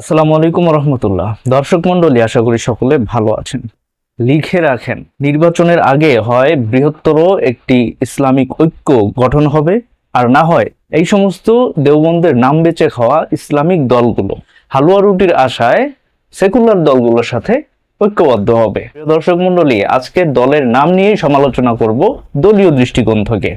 আসসালামু আলাইকুম রহমতুল্লাহ দর্শক মন্ডলী আশা করি সকলে ভালো আছেন। লিখে রাখেন, নির্বাচনের আগে হয় বৃহত্তর একটি ইসলামিক ঐক্য গঠন হবে, আর না হয় এই সমস্ত দেওবন্দের নাম বেচে খাওয়া ইসলামিক দলগুলো। হালুয়া রুটির আশায় সেকুলার দলগুলোর সাথে ঐক্যবদ্ধ হবে। দর্শক মন্ডলী আজকে দলের নাম নিয়েই সমালোচনা করব দলীয় দৃষ্টিকোণ থেকে।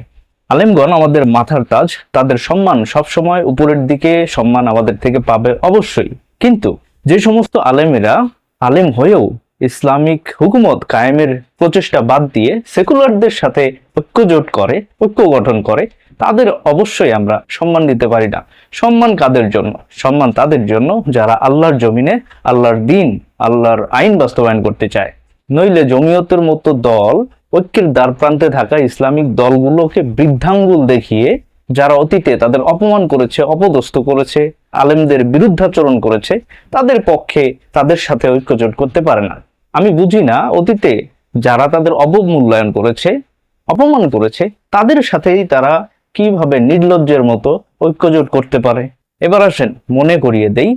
আলেমগণ আমাদের মাথার তাজ, তাদের সম্মান সবসময় উপরের দিকে, সম্মান আমাদের থেকে পাবে অবশ্যই। কিন্তু যে সমস্ত আলেমেরা আলেম হয়েও ইসলামিক হুকুমত কায়েমের প্রচেষ্টা বাদ দিয়ে সেকুলারদের সাথে ঐক্যজোট করে, ঐক্য গঠন করে, তাদের অবশ্যই আমরা সম্মান দিতে পারি না। সম্মান কাদের জন্য? সম্মান তাদের জন্য যারা আল্লাহর জমিনে, আল্লাহর দিন, আল্লাহর আইন বাস্তবায়ন করতে চায়। নইলে জমিয়তের মতো দল, ঐক্যের দ্বার প্রান্তে থাকা ইসলামিক দলগুলোকে বৃদ্ধাঙ্গুল দেখিয়ে যারা অতীতে তাদের অপমান করেছে, অপদস্থ করেছে, আলেমদের বিরুদ্ধাচরণ করেছে, তাদের পক্ষে তাদের সাথে ঐক্যজোট করতে পারে না। আমি বুঝি না, অতীতে যারা তাদের অবমূল্যায়ন করেছে, অপমান করেছে, তাদের সাথেই তারা কীভাবে নির্লজ্জের মতো ঐক্যজোট করতে পারে? এবার আসেন, মনে করিয়ে দেই,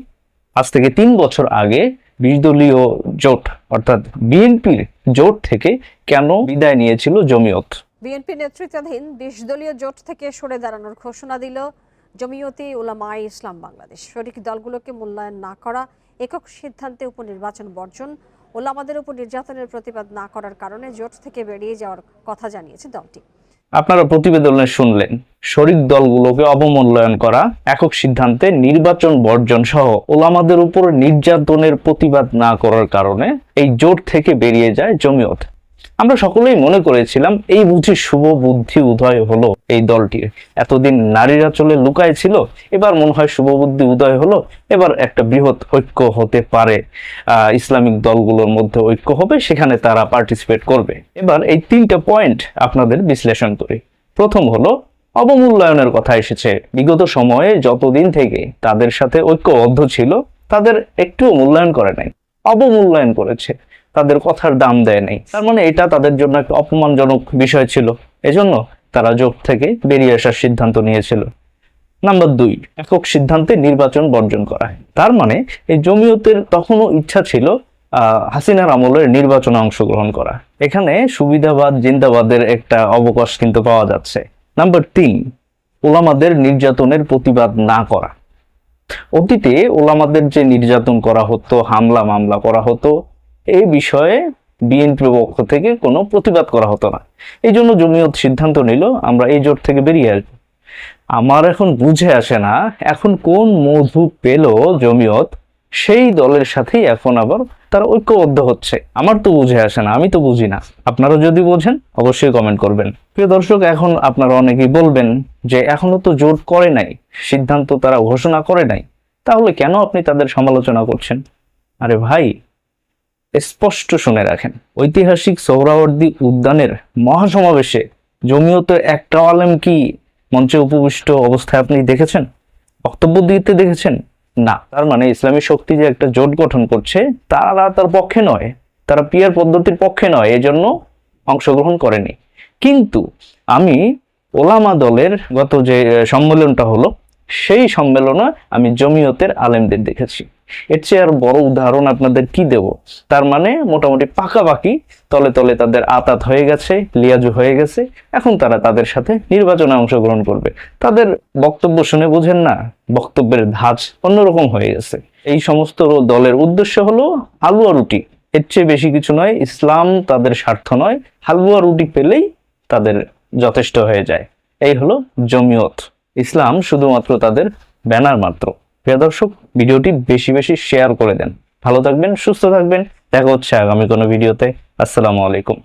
আজ থেকে তিন বছর আগে বিশ দলীয় জোট, অর্থাৎ বিএনপির জোট থেকে কেন বিদায় নিয়েছিল জমিয়ত? বিএনপি নেতৃত্বাধীন বিশ দলীয় জোট থেকে সরে দাঁড়ানোর ঘোষণা দিল জমিয়তি উলামায়ে ইসলাম বাংলাদেশ। শরিক দলগুলোকে মূল্যায়ন না করা, একক সিদ্ধান্তে উপনির্বাচন বর্জন, ওলামাদের উপর নির্যাতনের প্রতিবাদ না করার কারণে জোট থেকে বেরিয়ে যাওয়ার কথা জানিয়েছে দলটি। আপনারা প্রতিবেদনে শুনলেন শরিক দলগুলোকে অবমূল্যায়ন করা, একক সিদ্ধান্তে নির্বাচন বর্জন সহ ওলামাদের উপর নির্যাতনের প্রতিবাদ না করার কারণে এই জোট থেকে বেরিয়ে যায় জমিয়ত। আমরা সকলেই মনে করেছিলাম, এই বুঝি শুভ বুদ্ধি উদয় হলো এই দলটির। এতদিন নারীরা চলে লুকায় ছিল এবার মনে হয় শুভ বুদ্ধি উদয় হলো, এবার একটা বৃহৎ ঐক্য হতে পারে। ইসলামিক দলগুলোর মধ্যে ঐক্য হবে, সেখানে তারা পার্টিসিপেট করবে। এবার এই তিনটা পয়েন্ট আপনাদের বিশ্লেষণ করি। প্রথম হলো, অবমূল্যায়নের কথা এসেছে। বিগত সময়ে যতদিন থেকে তাদের সাথে ঐক্যবদ্ধ ছিল, তাদের একটুও মূল্যায়ন করে নাই। অবমূল্যায়ন করেছে। তাদের কথার দাম দেয় নাই। তার মানে এটা তাদের জন্য একটা অপমানজনক বিষয় ছিল। এজন্য তারা জোট থেকে বেরিয়ে আসার সিদ্ধান্ত নিয়েছিল। নাম্বার দুই, একক সিদ্ধান্তে নির্বাচন বর্জন করা। তার মানে এই জমিয়তের তখনও ইচ্ছা ছিল হাসিনার আমলের নির্বাচনে অংশগ্রহণ করা। এখানে সুবিধাবাদ, জিন্দাবাদের একটা অবকাশ কিন্তু পাওয়া যাচ্ছে। নাম্বার তিন, ওলামাদের নির্যাতনের প্রতিবাদ না করা। অতীতে ওলামাদের যে নির্যাতন করা হতো, হামলা মামলা করা হতো এই বিষয়ে বিএনপি পক্ষ থেকে কোনো প্রতিবাদ করা হতো না। এই জন্য জমিয়ত সিদ্ধান্ত নিল, আমরা এই জোট থেকে বেরিয়ে আসব। আমার এখন বুঝে আসে না, এখন কোন মধু পেল জমিয়ত? সেই দলের সাথেই এখন আবার তারা ঐক্যবদ্ধ হচ্ছে। আমার তো বুঝে আসে না, আমি তো বুঝি না। আপনারা যদি বোঝেন, অবশ্যই কমেন্ট করবেন। প্রিয় দর্শক, এখন আপনারা অনেকেই বলবেন যে এখনও তো জোট করে নাই, সিদ্ধান্ত তারা ঘোষণা করে নাই। তাহলে কেন আপনি তাদের সমালোচনা করছেন? আরে ভাই স্পষ্ট শুনে রাখেন। ঐতিহাসিক সৌরাবর্দী উদ্যানের মহাসমাবেশে জমিয়তের একটা আলেম কি মঞ্চে উপবিষ্ট অবস্থায় আপনি দেখেছেন? বক্তব্য দিতে দেখেছেন? না। তার মানে ইসলামী শক্তি যে একটা জোট গঠন করছে, তারা তার পক্ষে নয়। তারা পিয়ার পদ্ধতির পক্ষে নয়, এজন্য অংশগ্রহণ করেনি। কিন্তু আমি ওলামা দলের গত যে সম্মেলনটা হলো, সেই সম্মেলনে আমি জমিয়তের আলেমদের দেখেছি। এর চেয়ে আর বড় উদাহরণ আপনাদের কি দেব? তার মানে মোটামুটি পাকাপাকি, তলে তলে তাদের আতাত হয়ে গেছে, লিয়াজু হয়ে গেছে, এখন তারা তাদের সাথে নির্বাচনে অংশগ্রহণ করবে। তাদের বক্তব্য শুনে বুঝেন না, বক্তব্যের ধাঁচ অন্যরকম হয়ে গেছে। এই সমস্ত দলের উদ্দেশ্য হলো হালুয়া রুটি। এর চেয়ে বেশি কিছু নয়, ইসলাম তাদের স্বার্থ নয়, হালুয়া রুটি পেলেই তাদের যথেষ্ট হয়ে যায়। এই হলো জমিয়ত। ইসলাম শুধুমাত্র তাদের ব্যানার মাত্র। প্রিয় দর্শক, ভিডিওটি বেশি বেশি শেয়ার করে দেন। ভালো থাকবেন, সুস্থ থাকবেন। দেখা হচ্ছে আগামী কোনো ভিডিওতে। আসসালামু আলাইকুম।